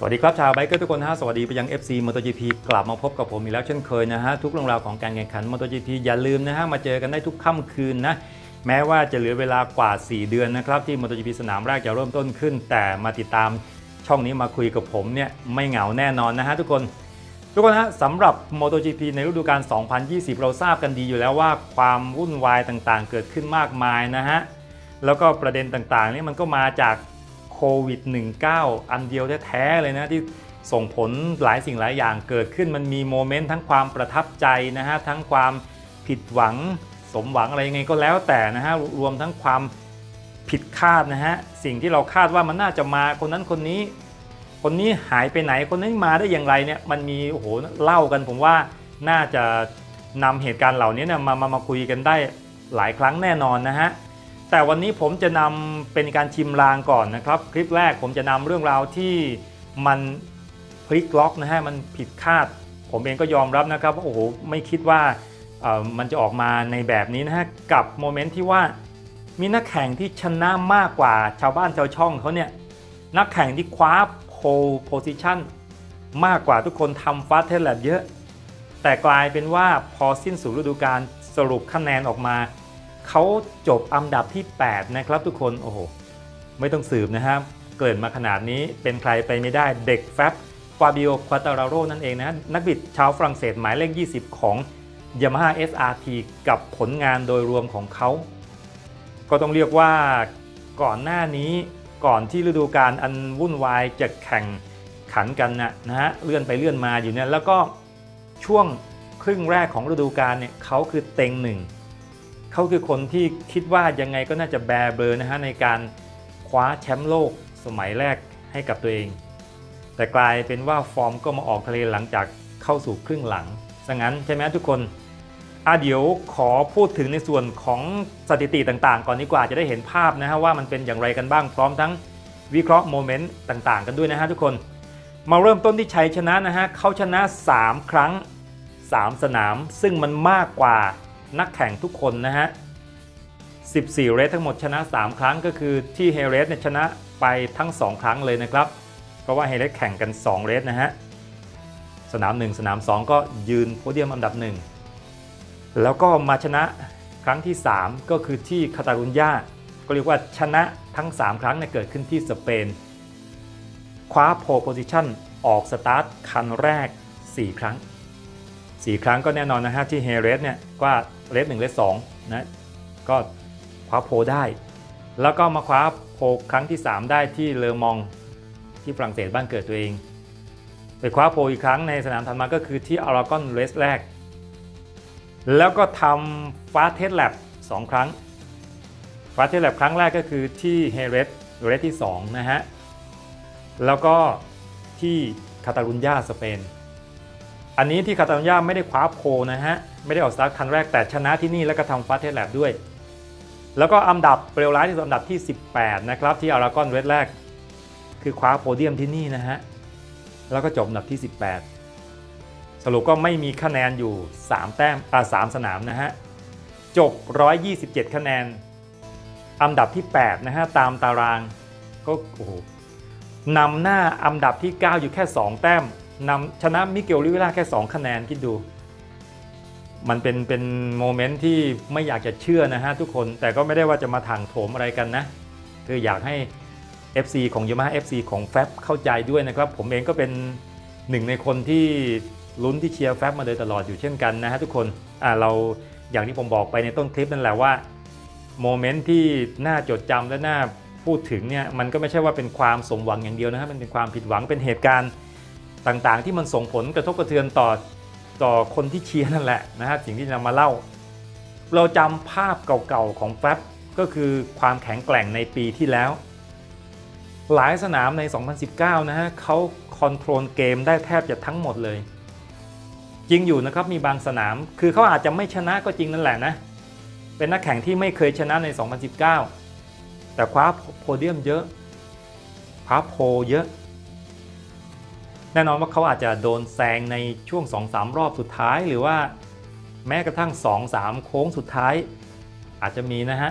สวัสดีครับชาวไบเกอร์ทุกคนฮะสวัสดีไปยัง FC MotoGP กลับมาพบกับผมอีกแล้วเช่นเคยนะฮะ ทุกเรื่องราวของการแข่งขัน MotoGP อย่าลืมนะฮะ มาเจอกันได้ทุกค่ำคืนนะ แม้ว่าจะเหลือเวลากว่า 4 เดือนนะครับ ที่ MotoGP สนามแรกจะเริ่มต้นขึ้น แต่มาติดตามช่องนี้มาคุยกับผมเนี่ย ไม่เหงาแน่นอนนะฮะทุกคน ทุกคนฮะสำหรับ MotoGP ในฤดูกาล 2020 เราทราบกันดีอยู่แล้วว่าความวุ่นวายต่างๆ เกิดขึ้นมากมายนะฮะแล้วก็ประเด็นต่างๆนี่มันก็มาจาก โควิด -19 อันเดียวแท้ๆเลยนะที่ส่งผลหลายสิ่งหลายอย่างเกิดขึ้นมันมีโมเมนต์ทั้งความประทับใจนะฮะทั้งความผิดหวังสมหวังอะไรยังไงก็แล้วแต่นะฮะรวมทั้งความผิดคาดนะฮะสิ่งที่เราคาดว่ามันน่าจะมาคนนั้นคนนี้ คนนี้หายไปไหนคนนี้มาได้อย่างไรเนี่ยมันมีโอ้โหเล่ากันผมว่าน่าจะนำเหตุการณ์เหล่านี้เนี่ยมามามาคุยกันได้หลายครั้งแน่นอนนะฮะ แต่วันนี้ผมจะนำเป็นการชิมลางก่อนนะครับ คลิปแรกผมจะนำเรื่องราวที่มันพลิกล็อกนะฮะมันผิดคาด ผมเองก็ยอมรับนะครับว่าโอ้โหไม่คิดว่ามันจะออกมาในแบบนี้นะฮะกับโมเมนต์ที่ว่ามีนักแข่งที่ชนะมากกว่าชาวบ้านชาวช่องเขาเนี่ยนักแข่งที่คว้าโพลโพซิชันมากกว่าทุกคนทำฟาสเทสแลบเยอะ แต่กลายเป็นว่าพอสิ้นสุดฤดูกาลสรุปคะแนนออกมา เขาจบอันดับที่ 8 นะครับทุกคน โอ้โห ไม่ต้องสืบนะครับเกริ่นมาขนาดนี้เป็นใครไปไม่ได้เด็กแฟบฟาบิโอควาตาราโรนั่นเองนะนักบิดชาวฝรั่งเศสหมายเลข 20 ของ Yamaha SRT กับผลงานโดยรวมของเขา ก็ต้องเรียกว่าก่อนหน้านี้ก่อนที่ฤดูกาลอันวุ่นวายจะแข่งขันกันนะนะฮะเลื่อนไปเลื่อนมาอยู่เนี่ยแล้วก็ช่วงครึ่งแรกของฤดูกาลเนี่ยเขาคือเต็งหนึ่ง เขาคือคนที่คิดว่ายังไงก็น่าจะแบร์เบอร์นะฮะในการคว้าแชมป์โลกสมัยแรกให้กับตัวเอง แต่กลายเป็นว่าฟอร์มก็มาออกทะเลหลังจากเข้าสู่ครึ่งหลังซะงั้นใช่ไหมทุกคนอะเดี๋ยวขอพูดถึงในส่วนของสถิติต่างๆ ก่อนดีกว่าจะได้เห็นภาพนะฮะว่ามันเป็นอย่างไรกันบ้างพร้อมทั้งวิเคราะห์โมเมนต์ต่างๆ กันด้วยนะฮะทุกคน มาเริ่มต้นที่ชัยชนะนะฮะเขาชนะ 3 ครั้ง 3 สนาม ซึ่งมันมากกว่า นักแข่งทุกคนนะฮะ 14 เรสทั้งหมดชนะ 3 ครั้งก็คือที่เฮเรสเนี่ยชนะไปทั้ง 2 ครั้งเลยนะครับ เพราะว่าเฮเรสแข่งกัน 2 เรสนะฮะ สนาม 1 สนาม 2 ก็ยืนโพเดียมอันดับ 1 แล้วก็มาชนะครั้งที่ 3 ก็คือที่คาตาลุญญาก็เรียกว่าชนะทั้ง 3 ครั้งเนี่ยเกิดขึ้นที่สเปน คว้าโพโพซิชันออกสตาร์ทคันแรก 4 ครั้ง 4 ครั้งก็แน่นอนนะฮะที่เฮเรสเนี่ยก็ เรส1เรส2นะก็คว้าโพได้ แล้วก็มาคว้าโพครั้งที่ 3 ได้ที่เลอมองที่ฝรั่งเศสบ้านเกิดตัวเอง ไปคว้าโพอีกครั้งในสนามถัดมาก็คือที่อารากอนเรสแรก แล้วก็ทำฟาเทสแลบ2ครั้งฟาเทสแลบครั้งแรกก็คือที่เฮเรสเรสที่2นะฮะแล้วก็ที่คาตาลุญญาสเปน อันนี้ที่คาตาลุญญาไม่ได้คว้าโพนะฮะ ไม่ได้ออกสตาร์ทคันแรกแต่ชนะที่นี่แล้วก็ทำฟาสเทสแลบด้วย แล้วก็อันดับเปรียวร้ายที่สุดอันดับที่ 18 นะครับ ที่อารากอนเรสแรก คือคว้าโพเดียมที่นี่นะฮะ แล้วก็จบอันดับที่ 18 สรุปก็ไม่มีคะแนนอยู่ 3 แต้มอ่า3สนามนะฮะ จบ 127 คะแนน อันดับที่ 8 นะฮะ ตามตารางก็โอ้โหนำหน้าอันดับที่ 9 อยู่แค่ 2 แต้มนำชนะมิเกลลิเวล่าแค่ 2 คะแนนคิดดู มันเป็นเป็นโมเมนต์ที่ไม่อยากจะเชื่อนะฮะทุกคนแต่ก็ไม่ได้ว่าจะมาถังโถมอะไรกันนะ คืออยากให้ FC ของ Yamaha FC ของแฟบเข้าใจด้วยนะครับ ผมเองก็เป็นหนึ่งในคนที่ลุ้นที่เชียร์แฟบมาโดยตลอดอยู่เช่นกันนะฮะทุกคนอ่าเราอย่างที่ผมบอกไปในต้นคลิปนั่นแหละว่าโมเมนต์ที่น่าจดจำและน่าพูดถึงเนี่ยมันก็ไม่ใช่ว่าเป็นความสมหวังอย่างเดียวนะครับมันเป็นความผิดหวังเป็นเหตุการณ์ต่างๆ ที่มันส่งผลกระทบกระเทือนต่อ ต่อคนที่เชียร์นั่นแหละนะฮะสิ่งที่นำมาเล่า เราจำภาพเก่าๆของแฟบก็คือความแข็งแกร่งในปีที่แล้ว หลายสนามใน 2019 นะฮะเขาคอนโทรลเกมได้แทบจะทั้งหมดเลย จริงอยู่นะครับมีบางสนาม คือเขาอาจจะไม่ชนะก็จริงนั่นแหละนะ เป็นนักแข่งที่ไม่เคยชนะใน 2019 แต่คว้าโพเดียมเยอะคว้าโพเยอะ แน่นอนว่าเขาอาจจะโดนแซงในช่วง 2-3 รอบสุดท้าย หรือว่าแม้กระทั่ง 2-3 โค้งสุดท้าย อาจจะมีนะฮะ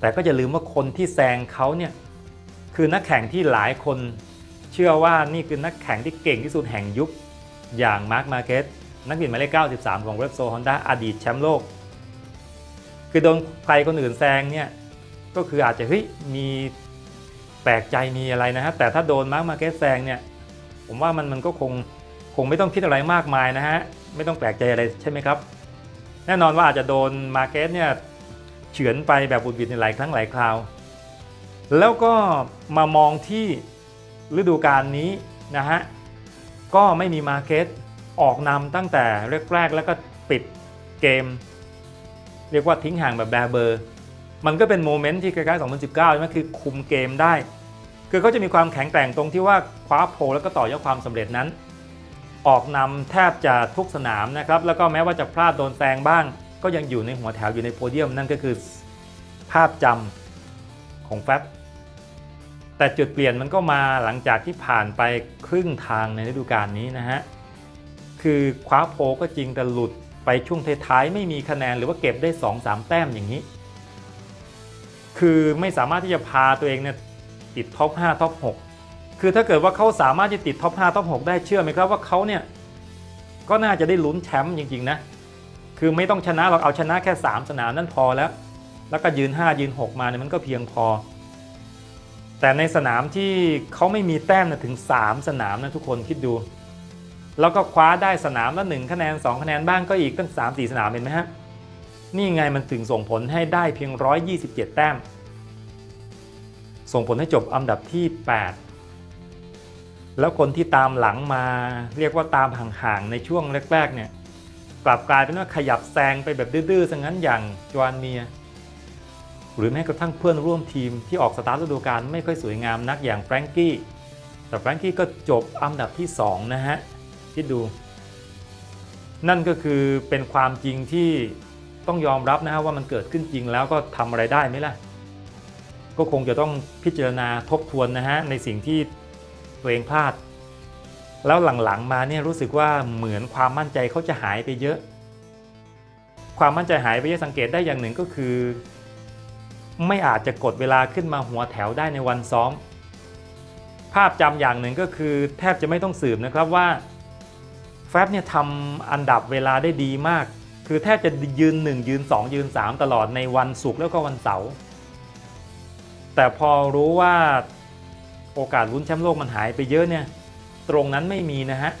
แต่ก็อย่าลืมว่าคนที่แซงเขาเนี่ยคือนักแข่งที่หลายคนเชื่อว่านี่คือนักแข่งที่เก่งที่สุดแห่งยุค อย่างมาร์คมาเกสนักบินหมายเลข 93 ของเร p โซฮอนด้าอดีตแชมป์โลก คือโดนใครคนอื่นแซงเนี่ยก็คืออาจจะเฮ้ยมีแปลกใจมีอะไรนะฮะแต่ถ้าโดนมาร์คมาเกสแซงเนี่ย ผมว่ามันมันก็คงคงไม่ต้องคิดอะไรมากมายนะฮะ ไม่ต้องแปลกใจอะไรใช่ไหมครับ แน่นอนว่าอาจจะโดนมาเกสเนี่ยเฉือนไปแบบบุดบิดในหลายครั้งหลายคราว แล้วก็มามองที่ฤดูกาลนี้นะฮะ ก็ไม่มีมาเก็ตออกนำตั้งแต่แรกๆแล้วก็ปิดเกม เรียกว่าทิ้งห่างแบบแบเบอร์ มันก็เป็นโมเมนต์ที่คล้ายๆ 2019 ใช่ไหมคือคุมเกมได้ คือเขาจะมีความแข็งแกร่งตรงที่ว่าคว้าโพลแล้วก็ต่อยอดความสำเร็จนั้น ออกนำแทบจะทุกสนามนะครับแล้วก็แม้ว่าจะพลาดโดนแซงบ้าง ก็ยังอยู่ในหัวแถวอยู่ในโพเดียมนั่นก็คือภาพจำของแฟบแต่จุดเปลี่ยนมันก็มาหลังจากที่ผ่านไปครึ่งทางในฤดูกาลนี้นะฮะ คือคว้าโพลก็จริงแต่หลุดไปช่วงท้ายๆ ไม่มีคะแนนหรือว่าเก็บได้ 2-3 แต้มอย่างนี้ คือไม่สามารถที่จะพาตัวเองเนี่ย ติดท็อป5ท็อป6คือถ้าเกิดว่าเขาสามารถจะติดท็อป5ท็อป6ได้เชื่อไหมครับว่าเขาเนี่ยก็น่าจะได้ลุ้นแชมป์จริงๆนะคือไม่ต้องชนะเราเอาชนะแค่ 3 สนามนั่นพอแล้ว แล้วก็ยืน 5 ยืน 6 มาเนี่ยมันก็เพียงพอ แต่ในสนามที่เขาไม่มีแต้มนะถึง 3 สนามนะทุกคนคิดดู แล้วก็คว้าได้สนามละ1คะแนน 2 คะแนนบ้างก็อีกตั้ง 3 4 สนามเห็นไหมฮะนี่ไงมันถึงส่งผลให้ได้เพียง 127 แต้ม ส่งผลให้จบอันดับที่ 8 แล้วคนที่ตามหลังมา เรียกว่าตามห่างๆ ในช่วงแรกๆเนี่ยกลับกลายเป็นว่าขยับแซงไปแบบดื้อๆซะงั้นอย่างจวานเมีย หรือแม้กระทั่งเพื่อนร่วมทีมที่ออกสตาร์ทฤดูกาลไม่ค่อยสวยงามนักอย่างแฟรงกี้ แต่แฟรงกี้ก็จบอันดับที่ 2 นะฮะคิดดู นั่นก็คือเป็นความจริงที่ต้องยอมรับนะฮะว่ามันเกิดขึ้นจริงแล้วก็ทำอะไรได้ไหมล่ะ ก็คงจะต้องพิจารณาทบทวนนะฮะในสิ่งที่ตัวเองพลาด แล้วหลังๆมาเนี่ยรู้สึกว่าเหมือนความมั่นใจเขาจะหายไปเยอะ ความมั่นใจหายไปเยอะสังเกตได้อย่างหนึ่งก็คือ ไม่อาจจะกดเวลาขึ้นมาหัวแถวได้ในวันซ้อม ภาพจำอย่างหนึ่งก็คือแทบจะไม่ต้องสืบนะครับว่าแฟบเนี่ยทำอันดับเวลาได้ดีมาก คือแทบจะยืน 1 ยืน 2 ยืน 3 ตลอดในวันศุกร์แล้วก็วันเสาร์ แต่พอรู้ว่าโอกาสลุ้นแชมป์โลกมันหายไปเยอะเนี่ย ตรงนั้นไม่มีนะฮะ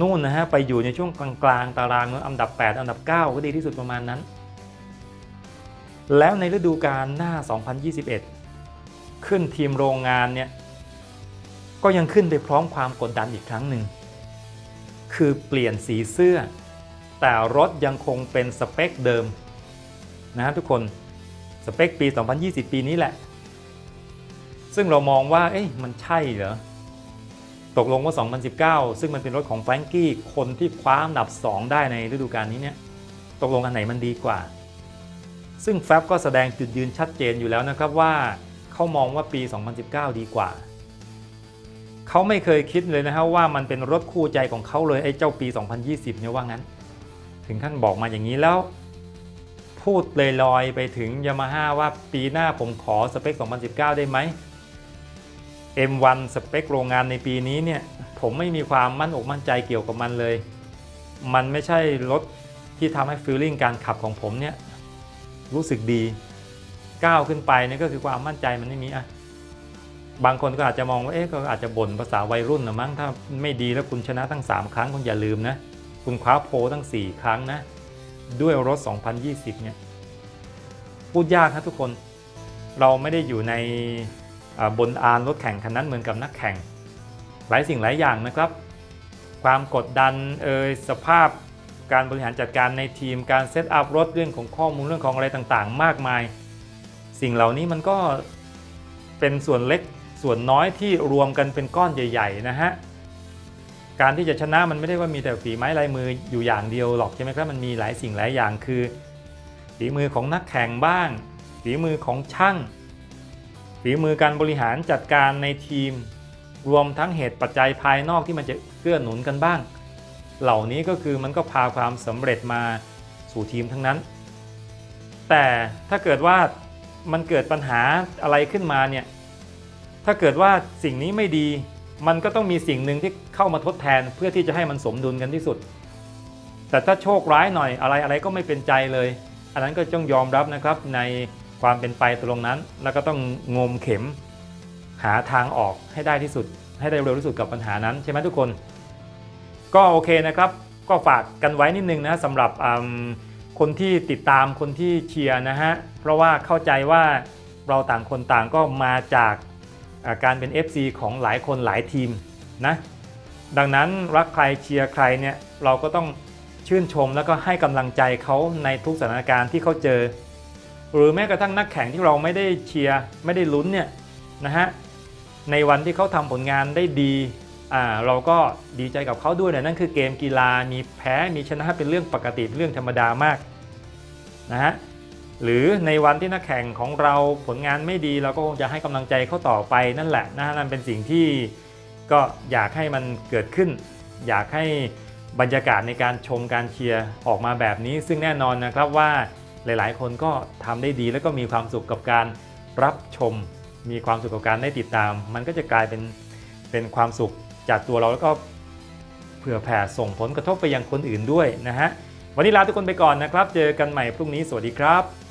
นู่นนะฮะไปอยู่ในช่วงกลางๆ ตารางอันดับ 8 อันดับ 9 ก็ดีที่สุดประมาณนั้น แล้วในฤดูกาลหน้า 2021 ขึ้นทีมโรงงานเนี่ยก็ยังขึ้นไปพร้อมความกดดันอีกครั้งหนึ่ง คือเปลี่ยนสีเสื้อ แต่รถยังคงเป็นสเปคเดิมนะทุกคน สเปคปี 2020 ปีนี้แหละ ซึ่งเรามองว่า เอ๊ะมันใช่เหรอ ตกลงว่า 2019 ซึ่งมันเป็นรถของแฟรงกี้ คนที่คว้าอันดับ 2 ได้ในฤดูกาลนี้เนี่ย ตกลงอันไหนมันดีกว่า ซึ่งแฟบก็แสดงจุดยืนชัดเจนอยู่แล้วนะครับว่าเขามองว่าปี 2019 ดีกว่า เขาไม่เคยคิดเลยนะฮะว่ามันเป็นรถคู่ใจของเขาเลยไอ้เจ้าปี 2020 เนี่ยว่างั้น ถึงขั้นบอกมาอย่างนี้แล้ว พูดลอยๆไปถึงยามาฮ่าว่าปีหน้าผมขอสเปค 2019 ได้ไหม M1 สเปคโรงงานในปีนี้เนี่ย ผมไม่มีความมั่นอกมั่นใจเกี่ยวกับมันเลย มันไม่ใช่รถที่ทำให้ฟีลลิ่งการขับของผมเนี่ยรู้สึกดีก้าวขึ้นไปนี่ก็คือความมั่นใจมันไม่มีอะบางคนก็อาจจะมองว่าเอ๊ะก็อาจจะบ่นภาษาวัยรุ่นนะมั้งถ้าไม่ดีแล้วคุณชนะทั้ง 3 ครั้งคุณอย่าลืมนะ คุณคว้าโพลทั้ง 4 ครั้งนะ ด้วยรถ 2020 เนี่ยพูดยากนะทุกคนเราไม่ได้อยู่ในบนอานรถแข่งคันนั้นเหมือนกับนักแข่ง หลายสิ่งหลายอย่างนะครับ ความกดดันเอยสภาพการบริหารจัดการในทีมการเซตอัพรถเรื่องของข้อมูลเรื่องของอะไรต่างๆ มากมาย สิ่งเหล่านี้มันก็เป็นส่วนเล็กส่วนน้อยที่รวมกันเป็นก้อนใหญ่ ๆ นะฮะ การที่จะชนะมันไม่ได้ว่ามีแต่ฝีไม้ลายมืออยู่อย่างเดียวหรอกใช่ไหมครับมันมีหลายสิ่งหลายอย่างคือ ฝีมือของนักแข่งบ้าง ฝีมือของช่าง ฝีมือการบริหารจัดการในทีม รวมทั้งเหตุปัจจัยภายนอกที่มันจะเกื้อหนุนกันบ้าง เหล่านี้ก็คือมันก็พาความสำเร็จมาสู่ทีมทั้งนั้น แต่ถ้าเกิดว่ามันเกิดปัญหาอะไรขึ้นมาเนี่ยถ้าเกิดว่าสิ่งนี้ไม่ดี มันก็ต้องมีสิ่งหนึ่งที่เข้ามาทดแทนเพื่อที่จะให้มันสมดุลกันที่สุด แต่ถ้าโชคร้ายหน่อยอะไรอะไรก็ไม่เป็นใจเลย อันนั้นก็ต้องยอมรับนะครับในความเป็นไปตรงนั้น แล้วก็ต้องงมเข็มหาทางออกให้ได้ที่สุด ให้ได้เร็วที่สุดกับปัญหานั้นใช่ไหมทุกคน ก็โอเคนะครับ ก็ฝากกันไว้นิดนึงนะสำหรับคนที่ติดตามคนที่เชียร์นะฮะเพราะว่าเข้าใจว่าเราต่างคนต่างก็มาจาก การเป็น FC ของหลายคนหลายทีมนะดังนั้นรักใครเชียร์ใครเนี่ยเราก็ต้องชื่นชมแล้วก็ให้กำลังใจเขาในทุกสถานการณ์ที่เขาเจอ หรือแม้กระทั่งนักแข่งที่เราไม่ได้เชียร์ไม่ได้ลุ้นเนี่ยนะฮะในวันที่เขาทำผลงานได้ดีอ่าเราก็ดีใจกับเขาด้วยนะนั่นคือเกมกีฬามีแพ้มีชนะเป็นเรื่องปกติเป็นเรื่องธรรมดามากนะฮะ หรือในวันที่นักแข่งของเราผลงานไม่ดีเราก็คงจะให้กำลังใจเขาต่อไปนั่นแหละนะฮะนั่นเป็นสิ่งที่ก็อยากให้มันเกิดขึ้น อยากให้บรรยากาศในการชมการเชียร์ออกมาแบบนี้ ซึ่งแน่นอนนะครับว่าหลาย ๆ คนก็ทำได้ดีแล้วก็มีความสุขกับการรับชม มีความสุขกับการได้ติดตาม มันก็จะกลายเป็นเป็นความสุขจากตัวเราแล้วก็เผื่อแผ่ส่งผลกระทบไปยังคนอื่นด้วยนะฮะวันนี้ลาทุกคนไปก่อนนะครับ เจอกันใหม่พรุ่งนี้ สวัสดีครับ